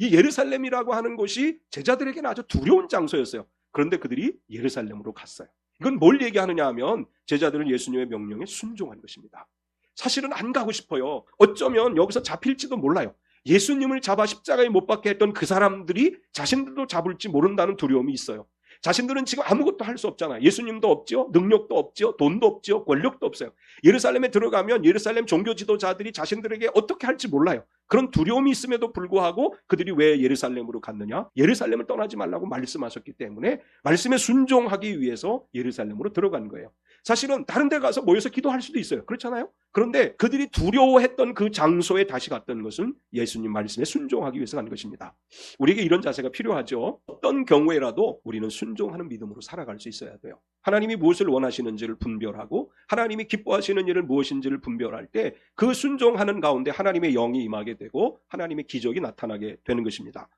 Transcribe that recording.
이 예루살렘이라고 하는 곳이 제자들에게는 아주 두려운 장소였어요. 그런데 그들이 예루살렘으로 갔어요. 이건 뭘 얘기하느냐 하면 제자들은 예수님의 명령에 순종한 것입니다. 사실은 안 가고 싶어요. 어쩌면 여기서 잡힐지도 몰라요. 예수님을 잡아 십자가에 못 박게 했던 그 사람들이 자신들도 잡을지 모른다는 두려움이 있어요. 자신들은 지금 아무것도 할 수 없잖아요. 예수님도 없죠. 능력도 없죠. 돈도 없죠. 권력도 없어요. 예루살렘에 들어가면 예루살렘 종교 지도자들이 자신들에게 어떻게 할지 몰라요. 그런 두려움이 있음에도 불구하고 그들이 왜 예루살렘으로 갔느냐? 예루살렘을 떠나지 말라고 말씀하셨기 때문에 말씀에 순종하기 위해서 예루살렘으로 들어간 거예요. 사실은 다른 데 가서 모여서 기도할 수도 있어요. 그렇잖아요? 그런데 그들이 두려워했던 그 장소에 다시 갔던 것은 예수님 말씀에 순종하기 위해서 간 것입니다. 우리에게 이런 자세가 필요하죠. 어떤 경우에라도 우리는 순종하는 믿음으로 살아갈 수 있어야 돼요. 하나님이 무엇을 원하시는지를 분별하고 하나님이 기뻐하시는 일을 무엇인지를 분별할 때 그 순종하는 가운데 하나님의 영이 임하게 되고 하나님의 기적이 나타나게 되는 것입니다.